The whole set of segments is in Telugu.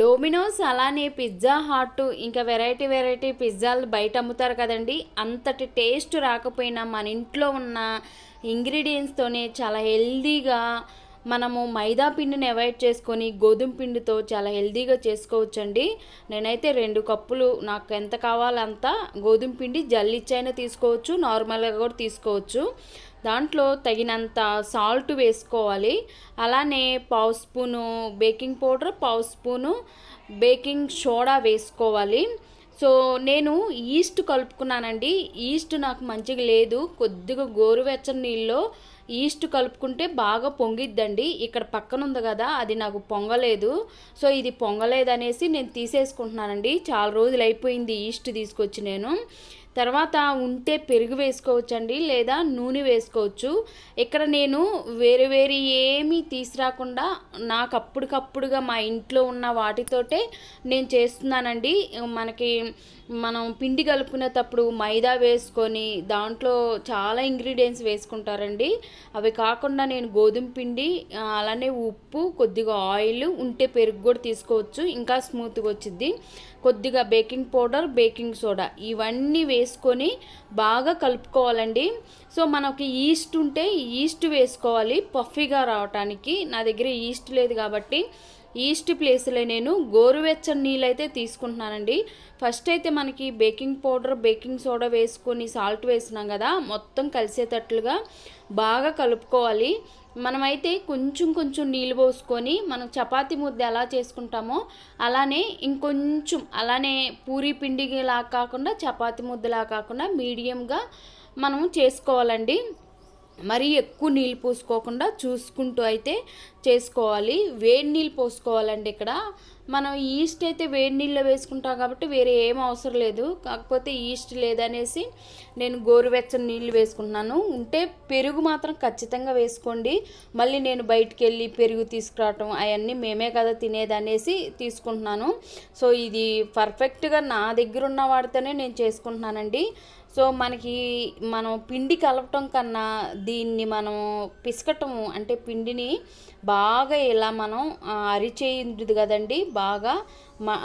డోమినోస్ అలానే పిజ్జా హాట్ ఇంకా వెరైటీ వెరైటీ పిజ్జాలు బయట అమ్ముతారు కదండి. అంతటి టేస్ట్ రాకపోయినా మన ఇంట్లో ఉన్న ఇంగ్రీడియంట్స్తోనే చాలా హెల్దీగా మనము మైదా పిండిని అవాయిడ్ చేసుకొని గోధుమ పిండితో చాలా హెల్దీగా చేసుకోవచ్చండి. నేనైతే రెండు కప్పులు నాకు ఎంత కావాలంత గోధుమ పిండి జల్లిచ్చైనా తీసుకోవచ్చు నార్మల్గా కూడా తీసుకోవచ్చు. దాంట్లో తగినంత సాల్ట్ వేసుకోవాలి. అలానే పావు స్పూను బేకింగ్ పౌడర్ పావు స్పూను బేకింగ్ సోడా వేసుకోవాలి. సో నేను ఈస్ట్ కలుపుకున్నానండి. ఈస్ట్ నాకు మంచిగా లేదు. కొద్దిగా గోరువెచ్చని నీళ్ళలో ఈస్ట్ కలుపుకుంటే బాగా పొంగిద్దండి. ఇక్కడ పక్కన ఉంది కదా అది నాకు పొంగలేదు. సో ఇది పొంగలేదనేసి నేను తీసేసుకుంటున్నానండి. చాలా రోజులు అయిపోయింది ఈస్ట్ తీసుకొచ్చి నేను. తర్వాత ఉంటే పెరుగు వేసుకోవచ్చండి లేదా నూనె వేసుకోవచ్చు. ఇక్కడ నేను వేరే వేరే ఏమీ తీసుకురాకుండా నాకు అప్పటికప్పుడుగా మా ఇంట్లో ఉన్న వాటితోటే నేను చేస్తున్నానండి. మనకి మనం పిండి కలుపుకునేటప్పుడు మైదా వేసుకొని దాంట్లో చాలా ఇంగ్రీడియంట్స్ వేసుకుంటారండి. అవి కాకుండా నేను గోధుమ పిండి అలానే ఉప్పు కొద్దిగా ఆయిల్ ఉంటే పెరుగు కూడా తీసుకోవచ్చు. ఇంకా స్మూత్గా వచ్చింది కొద్దిగా బేకింగ్ పౌడర్ బేకింగ్ సోడా ఇవన్నీ వేసుకొని బాగా కలుపుకోవాలండి. సో మనకి ఈస్ట్ ఉంటే ఈస్ట్ వేసుకోవాలి. పఫీగా రావటానికి నా దగ్గర ఈస్ట్ లేదు కాబట్టి ఈస్ట్ ప్లేస్లో నేను గోరువెచ్చని నీళ్ళు అయితే తీసుకుంటున్నానండి. ఫస్ట్ అయితే మనకి బేకింగ్ పౌడర్ బేకింగ్ సోడా వేసుకొని సాల్ట్ వేసినాం కదా మొత్తం కలిసేటట్లుగా బాగా కలుపుకోవాలి. మనమైతే కొంచెం కొంచెం నీళ్ళు పోసుకొని మనం చపాతీ ముద్ద ఎలా చేసుకుంటామో అలానే ఇంకొంచెం అలానే పూరి పిండిలా కాకుండా చపాతీ ముద్దలా కాకుండా మీడియంగా మనం చేసుకోవాలండి. మరీ ఎక్కువ నీళ్ళు పోసుకోకుండా చూసుకుంటూ అయితే చేసుకోవాలి. వేడి నీళ్ళు పోసుకోవాలండి ఇక్కడ. మనం ఈస్ట్ అయితే వేడి నీళ్ళు వేసుకుంటాం కాబట్టి వేరే ఏం అవసరం లేదు. కాకపోతే ఈస్ట్ లేదనేసి నేను గోరువెచ్చని నీళ్ళు వేసుకుంటున్నాను. ఉంటే పెరుగు మాత్రం ఖచ్చితంగా వేసుకోండి. మళ్ళీ నేను బయటికి వెళ్ళి పెరుగు తీసుకురావటం అవన్నీ మేమే కదా తినేది అనేసి తీసుకుంటున్నాను. సో ఇది పర్ఫెక్ట్గా నా దగ్గర ఉన్న వాడితోనే నేను చేసుకుంటున్నానండి. సో మనకి మనం పిండి కలపటం కన్నా దీన్ని మనం పిసకటం అంటే పిండిని బాగా ఇలా మనం ఆ, అరిచేయి ఉంటుంది కదండి. బాగా మ-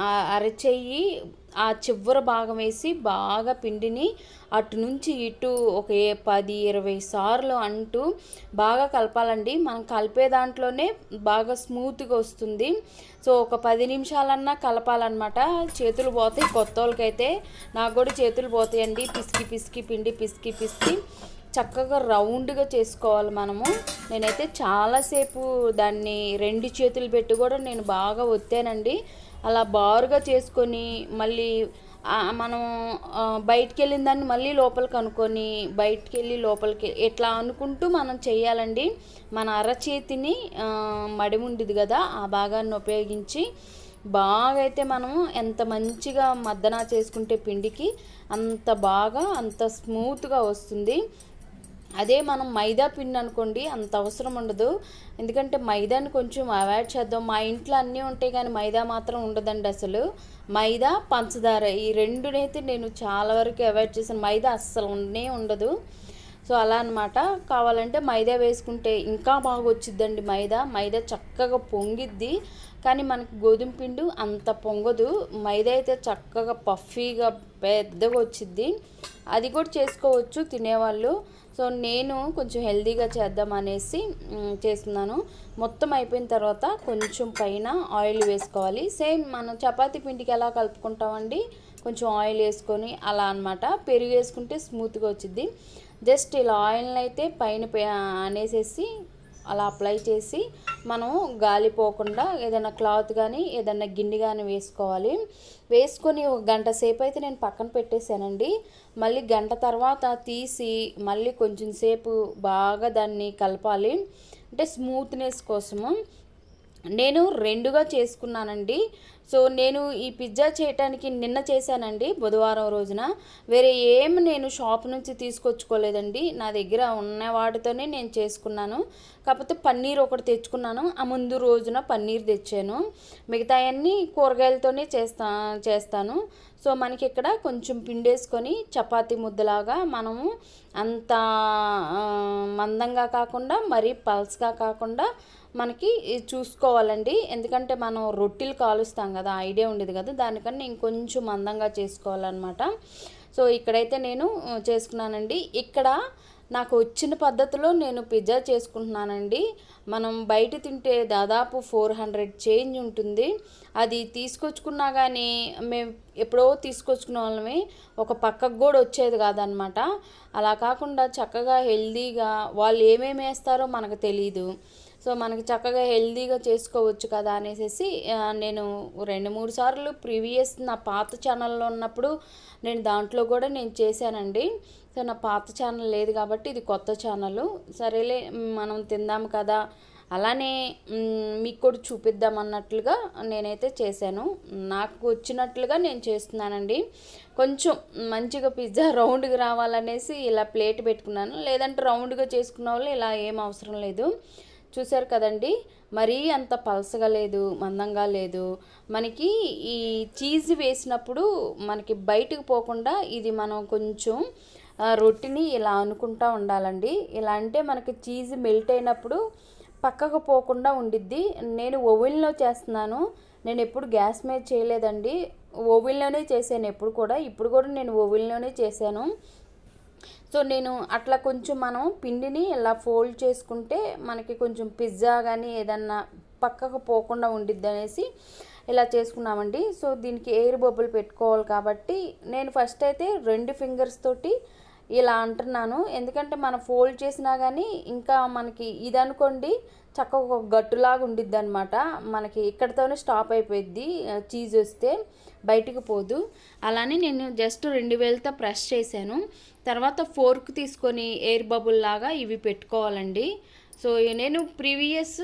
ఆ అరచెయ్యి చివర భాగం వేసి బాగా పిండిని అటు నుంచి ఇటు ఒక పది ఇరవై సార్లు అంటూ బాగా కలపాలండి. మనం కలిపే దాంట్లోనే బాగా స్మూత్గా వస్తుంది. సో ఒక పది నిమిషాలన్నా కలపాలన్నమాట. చేతులు పోతాయి. కొత్త వాళ్ళకైతే నాకు కూడా చేతులు పోతాయండి. పిసికి పిసికి పిండి పిసికి పిసికి. చక్కగా రౌండ్గా చేసుకోవాలి మనము. నేనైతే చాలాసేపు దాన్ని రెండు చేతులు పెట్టి కూడా నేను బాగా ఒత్తానండి. అలా బారుగా చేసుకొని మళ్ళీ మనం బయటికి వెళ్ళిన దాన్ని మళ్ళీ లోపలికి అనుకొని బయటికి వెళ్ళి లోపలికి ఇట్లా అనుకుంటూ మనం చేయాలండి. మన అరచేతిని ఆ, కదా ఆ భాగాన్ని ఉపయోగించి బాగా అయితే మనం ఎంత మంచిగా మద్దన చేసుకుంటే పిండికి అంత బాగా అంత స్మూత్గా వస్తుంది. అదే మనం మైదా పిండి అనుకోండి అంత అవసరం ఉండదు. ఎందుకంటే మైదాని కొంచెం అవాయిడ్ చేద్దాం. మా ఇంట్లో అన్నీ ఉంటాయి కానీ మైదా మాత్రం ఉండదండి అసలు. మైదా పంచదార ఈ రెండునైతే నేను చాలా వరకు అవాయిడ్ చేశాను. మైదా అస్సలు ఉండనే ఉండదు. సో అలా అన్నమాట. కావాలంటే మైదా వేసుకుంటే ఇంకా బాగా వచ్చిద్దండి మైదా. మైదా చక్కగా పొంగిద్ది. కానీ మనకి గోధుమ పిండి అంత పొంగదు. మైదా అయితే చక్కగా పఫీగా పెద్దగా వచ్చిద్ది. అది కూడా చేసుకోవచ్చు తినేవాళ్ళు. సో నేను కొంచెం హెల్దీగా చేద్దాం అనేసి చేస్తున్నాను. మొత్తం అయిపోయిన తర్వాత కొంచెం పైన ఆయిల్ వేసుకోవాలి. సేమ్ మనం చపాతీ పిండికి ఎలా కలుపుకుంటామండి? కొంచెం ఆయిల్ వేసుకొని అలా అన్నమాట. పెరుగు వేసుకుంటే స్మూత్గా వచ్చింది జస్ట్ ఇలా ఆయిల్ని అయితే పైన పే- అనేసేసి అలా అప్లై చేసి మనం గాలి పోకుండా ఏదైనా క్లాత్ కానీ ఏదైనా గిన్నె కానీ వేసుకోవాలి. వేసుకొని ఒక గంట సేపు అయితే నేను పక్కన పెట్టేశానండి. మళ్ళీ గంట తర్వాత తీసి మళ్ళీ కొంచెం సేపు బాగా దాన్ని కలపాలి. అంటే స్మూత్నెస్ కోసము. నేను రెండుగా చేసుకున్నానండి. సో నేను ఈ పిజ్జా చేయటానికి నిన్న చేశానండి బుధవారం రోజున. వేరే ఏం నేను షాప్ నుంచి తీసుకొచ్చుకోలేదండి. నా దగ్గర ఉన్న వాటితోనే నేను చేసుకున్నాను. కాకపోతే పన్నీర్ ఒకటి తెచ్చుకున్నాను. ఆ ముందు రోజున పన్నీర్ తెచ్చాను. మిగతా అన్నీ కూరగాయలతోనే చేస్తా చేస్తాను. సో మనకి ఇక్కడ కొంచెం పిండేసుకొని చపాతి ముద్దలాగా మనము అంత మందంగా కాకుండా మరీ పల్స్గా కాకుండా మనకి చూసుకోవాలండి. ఎందుకంటే మనం రొట్టెలు కాలుస్తాం కదా ఐడియా ఉండేది కదా దానికన్నా ఇంకొంచెం మందంగా చేసుకోవాలన్నమాట. సో ఇక్కడైతే నేను చేసుకున్నానండి. ఇక్కడ నాకు వచ్చిన పద్ధతిలో నేను పిజ్జా చేసుకుంటున్నానండి. మనం బయట తింటే దాదాపు ఫోర్ హండ్రెడ్ చేంజ్ ఉంటుంది. అది తీసుకొచ్చుకున్నా కానీ మేము ఎప్పుడో తీసుకొచ్చుకున్న వాళ్ళమే ఒక పక్కకు కూడా వచ్చేది కాదనమాట అలా కాకుండా చక్కగా హెల్దీగా వాళ్ళు ఏమేమి వేస్తారో మనకు తెలియదు సో మనకి చక్కగా హెల్దీగా చేసుకోవచ్చు కదా అనేసి నేను రెండు మూడు సార్లు ప్రీవియస్ నా పాత ఛానల్లో ఉన్నప్పుడు నేను దాంట్లో కూడా నేను చేశానండి. సో నా పాత ఛానల్ లేదు కాబట్టి ఇది కొత్త ఛానల్. సరేలే మనం తిందాం కదా. అలానే మీకు కూడా చూపిద్దాం అన్నట్లుగా నేనైతే చేశాను. నాకు వచ్చినట్లుగా నేను చేస్తున్నానండి. కొంచెం మంచిగా పిజ్జా రౌండ్గా రావాలనేసి ఇలా ప్లేట్ పెట్టుకున్నాను. లేదంటే రౌండ్గా చేసుకున్న వాళ్ళు ఇలా ఏం అవసరం లేదు. చూశారు కదండి. మరీ అంత పలసగా లేదు మందంగా లేదు. మనకి ఈ చీజ్ వేసినప్పుడు మనకి బయటకు పోకుండా ఇది మనం కొంచెం రొట్టిని ఇలా అనుకుంటా ఉండాలండి. ఇలా అంటే మనకి చీజ్ మెల్ట్ అయినప్పుడు పక్కకు పోకుండా ఉండిద్ది. నేను ఓవెన్లో చేస్తున్నాను. నేను ఎప్పుడు గ్యాస్ మీద చేయలేదండి. ఓవెన్లోనే చేశాను ఎప్పుడు కూడా. ఇప్పుడు కూడా నేను ఓవెన్లోనే చేశాను. సో నేను అట్లా కొంచెం మనం పిండిని ఇలా ఫోల్డ్ చేసుకుంటే మనకి కొంచెం పిజ్జా కానీ ఏదన్నా పక్కకు పోకుండా ఉండిద్ది అనేసి ఇలా చేసుకున్నామండి. సో దీనికి ఎయిర్ బబుల్ పెట్టుకోవాలి కాబట్టి నేను ఫస్ట్ అయితే రెండు ఫింగర్స్ తోటి ఇలా అంటున్నాను. ఎందుకంటే మనం ఫోల్డ్ చేసినా కానీ ఇంకా మనకి ఇది అనుకోండి చక్కగా ఒక గట్టులాగా ఉండిద్ది అనమాట మనకి ఇక్కడతోనే స్టాప్ అయిపోయిద్ది. చీజ్ వస్తే బయటికి పోదు. అలానే నేను జస్ట్ రెండు వేలతో ప్రెస్ చేశాను. తర్వాత ఫోర్క్ తీసుకొని ఎయిర్ బబుల్ లాగా ఇవి పెట్టుకోవాలండి. సో నేను ప్రీవియస్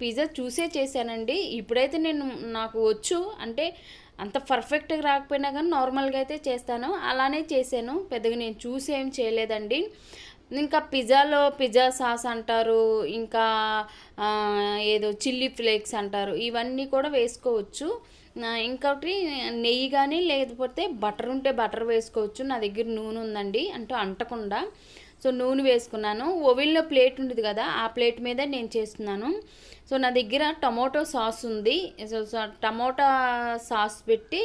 పిజ్జా చూసే చేశానండి. ఇప్పుడైతే నేను నాకు వచ్చు. అంటే అంత పర్ఫెక్ట్గా రాకపోయినా కానీ నార్మల్గా అయితే చేస్తాను. అలానే చేశాను. పెద్దగా నేను చూసి ఏం చేయలేదండి. ఇంకా పిజ్జాలో పిజ్జా సాస్ అంటారు ఇంకా ఏదో చిల్లీ ఫ్లేక్స్ అంటారు. ఇవన్నీ కూడా వేసుకోవచ్చు. ఇంకొకటి నెయ్యి కానీ లేకపోతే బటర్ ఉంటే బటర్ వేసుకోవచ్చు. నా దగ్గర నూనె ఉందండి అంటే అంటకుండా. సో నూనె వేసుకున్నాను. ఓవెన్లో ప్లేట్ ఉంటుంది కదా ఆ ప్లేట్ మీద నేను చేస్తున్నాను. సో నా దగ్గర టమోటో సాస్ ఉంది. సో టమోటా సాస్ పెట్టి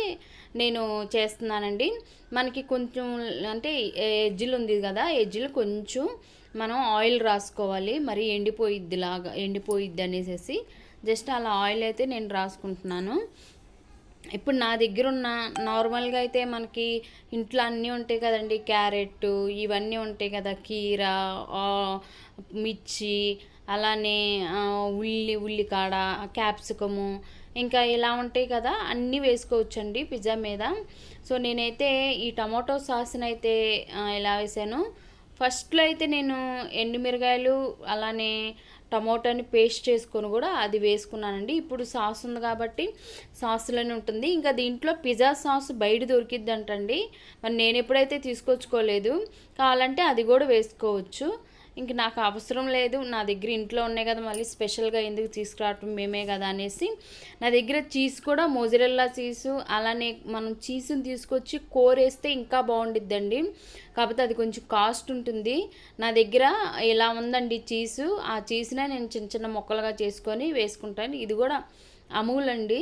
నేను చేస్తున్నానండి. మనకి కొంచెం అంటే ఎజ్జిల్ ఉంది కదా ఎజ్జిల్ కొంచెం మనం ఆయిల్ రాసుకోవాలి. మరి ఎండిపోయిద్ది లాగా ఎండిపోయిద్ది అనేసి జస్ట్ అలా ఆయిల్ అయితే నేను రాసుకుంటున్నాను. ఇప్పుడు నా దగ్గర ఉన్న నార్మల్గా అయితే మనకి ఇంట్లో అన్నీ ఉంటాయి కదండి. క్యారెట్ ఇవన్నీ ఉంటాయి కదా. కీర మిర్చి అలానే ఉల్లి ఉల్లికాడ క్యాప్సికము ఇంకా ఇలా ఉంటాయి కదా. అన్నీ వేసుకోవచ్చండి పిజ్జా మీద. సో నేనైతే ఈ టమాటో సాస్ని అయితే ఇలా వేసాను? ఫస్ట్లో అయితే నేను ఎండుమిరగాయలు అలానే టమోటాని పేస్ట్ చేసుకొని కూడా అది వేసుకున్నానండి. ఇప్పుడు సాస్ ఉంది కాబట్టి సాస్లోనే ఉంటుంది. ఇంకా దీంట్లో పిజ్జా సాస్ బయట దొరికిద్దంటండి. మరి నేను ఎప్పుడైతే తీసుకొచ్చుకోలేదు కావాలంటే అది కూడా వేసుకోవచ్చు. ఇంక నాకు అవసరం లేదు. నా దగ్గర ఇంట్లో ఉన్నాయి కదా మళ్ళీ స్పెషల్గా ఎందుకు తీసుకురావటం మేమే కదా అనేసి నా దగ్గర చీజ్ కూడా మోజరెల్లా చీజు అలానే మనం చీజ్ని తీసుకొచ్చి కోరేస్తే ఇంకా బాగుండిద్దండి. కాకపోతే అది కొంచెం కాస్ట్ ఉంటుంది. నా దగ్గర ఇలా ఉందండి చీజు? ఆ చీజ్నే నేను చిన్న చిన్న ముక్కలుగా చేసుకొని వేసుకుంటాను. ఇది కూడా అమూల్ అండి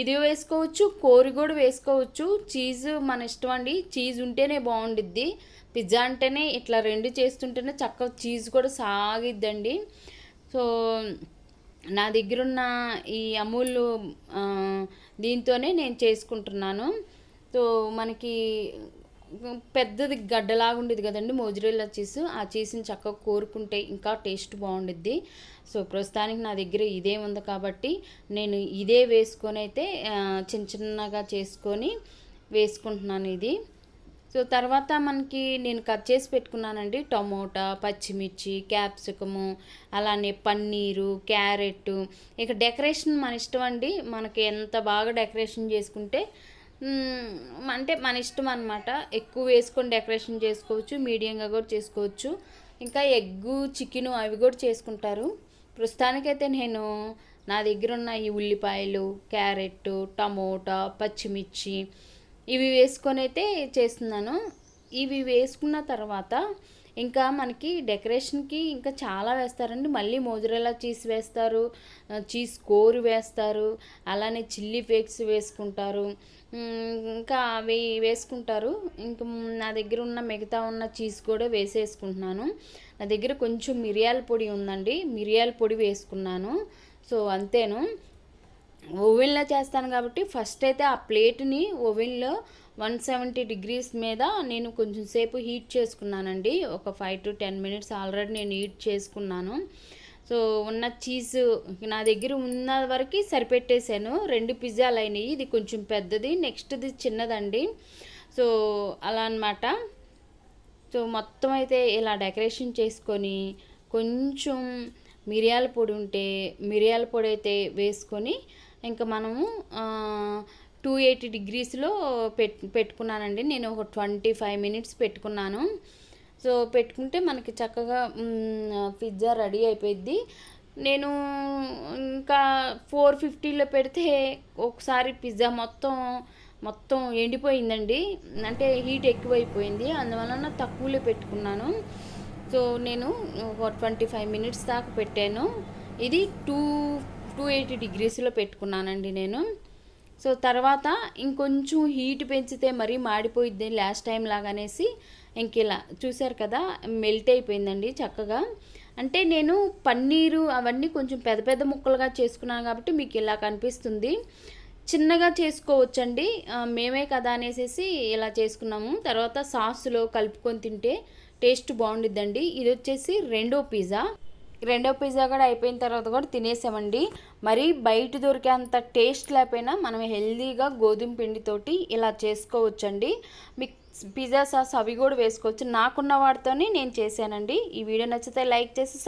ఇది వేసుకోవచ్చు కోరి కూడా వేసుకోవచ్చు. చీజ్ మన ఇష్టం అండి. చీజ్ ఉంటేనే బాగుండిద్ది. పిజ్జా అంటేనే ఇట్లా రెండు చేస్తుంటేనే చక్కగా చీజ్ కూడా సాగిద్దండి. సో నా దగ్గర ఉన్న ఈ అమూల్ దీంతోనే నేను చేసుకుంటున్నాను. సో మనకి పెద్దది గడ్డలాగా ఉండేది కదండి మోజరేలా చీజ్. ఆ చీజ్ని చక్కగా కోరుకుంటే ఇంకా టేస్ట్ బాగుండిద్ది. సో ప్రస్తుతానికి నా దగ్గర ఇదే ఉంది కాబట్టి నేను ఇదే వేసుకొని అయితే చిన్న చిన్నగా చేసుకొని వేసుకుంటున్నాను ఇది. సో తర్వాత మనకి నేను కట్ చేసి పెట్టుకున్నానండి టమోటా పచ్చిమిర్చి క్యాప్సికము అలానే పన్నీరు క్యారెట్ ఇక డెకరేషన్ మన ఇష్టం అండి. మనకి ఎంత బాగా డెకరేషన్ చేసుకుంటే అంటే మన ఇష్టం అనమాట ఎక్కువ వేసుకొని డెకరేషన్ చేసుకోవచ్చు మీడియంగా కూడా చేసుకోవచ్చు. ఇంకా ఎగ్గు చికెను అవి కూడా చేసుకుంటారు. ప్రస్తుతానికైతే నేను నా దగ్గర ఉన్న ఈ ఉల్లిపాయలు క్యారెట్ టమోటా పచ్చిమిర్చి ఇవి వేసుకొని అయితే చేస్తున్నాను. ఇవి వేసుకున్న తర్వాత ఇంకా మనకి డెకరేషన్కి ఇంకా చాలా వేస్తారండి. మళ్ళీ మోజరెలా చీజ్ వేస్తారు చీజ్ కోరు వేస్తారు అలానే చిల్లీ ఫ్లేక్స్ వేసుకుంటారు. ఇంకా అవి వేసుకుంటారు. ఇంకా నా దగ్గర ఉన్న మిగతా ఉన్న చీజ్ కూడా వేసేసుకుంటున్నాను. నా దగ్గర కొంచెం మిరియాల పొడి ఉందండి. మిరియాల పొడి వేసుకున్నాను. సో అంతేను. ఓవెన్లో చేస్తాను కాబట్టి ఫస్ట్ అయితే ఆ ప్లేట్ని ఓవెన్లో వన్ సెవెంటీ డిగ్రీస్ మీద నేను కొంచెం సేపు హీట్ చేసుకున్నానండి. ఒక five to ten minutes already నేను హీట్ చేసుకున్నాను. సో ఉన్న చీజ్ నా దగ్గర ఉన్న వరకు సరిపెట్టేశాను. రెండు పిజ్జాలు అయినాయి. ఇది కొంచెం పెద్దది నెక్స్ట్ది చిన్నదండి. సో అలా అన్నమాట. సో మొత్తం అయితే ఇలా డెకరేషన్ చేసుకొని కొంచెం మిరియాల పొడి ఉంటే మిరియాల పొడి అయితే వేసుకొని ఇంకా మనము టూ ఎయిటీ డిగ్రీస్లో పెట్ పెట్టుకున్నానండి. నేను ఒక ట్వంటీ ఫైవ్ మినిట్స్ పెట్టుకున్నాను. సో పెట్టుకుంటే మనకి చక్కగా పిజ్జా రెడీ అయిపోయింది నేను ఇంకా ఫోర్ ఫిఫ్టీలో పెడితే ఒకసారి పిజ్జా మొత్తం మొత్తం ఎండిపోయిందండి. అంటే హీట్ ఎక్కువైపోయింది. అందువలన తక్కువలో పెట్టుకున్నాను. సో నేను ఒక ట్వంటీ ఫైవ్ మినిట్స్ దాకా పెట్టాను. ఇది టూ టూ ఎయిటీ డిగ్రీస్లో పెట్టుకున్నానండి నేను. సో తర్వాత ఇంకొంచెం హీట్ పెంచితే మరీ మాడిపోయిద్ది లాస్ట్ టైం లాగానేసి ఇంక ఇలా చూశారు కదా మెల్ట్ అయిపోయిందండి చక్కగా. అంటే నేను పన్నీరు అవన్నీ కొంచెం పెద్ద పెద్ద ముక్కలుగా చేసుకున్నాను కాబట్టి మీకు ఇలా కనిపిస్తుంది. చిన్నగా చేసుకోవచ్చండి. మేమే కదా అనేసి ఇలా చేసుకున్నాము. తర్వాత సాస్లో కలుపుకొని తింటే టేస్ట్ బాగుండిద్దండి. ఇది వచ్చేసి రెండో పిజ్జా. రెండో పిజ్జా కూడా అయిపోయిన తర్వాత కూడా తినేసామండి. మరి బయట దొరికేంత టేస్ట్ లేకపోయినా మనం హెల్దీగా గోధుమ పిండితోటి ఇలా చేసుకోవచ్చండి. మీకు పిజ్జా సాస్ అవి కూడా వేసుకోవచ్చు. నాకున్న వాటితోనే నేను చేశానండి. ఈ వీడియో నచ్చితే లైక్ చేసి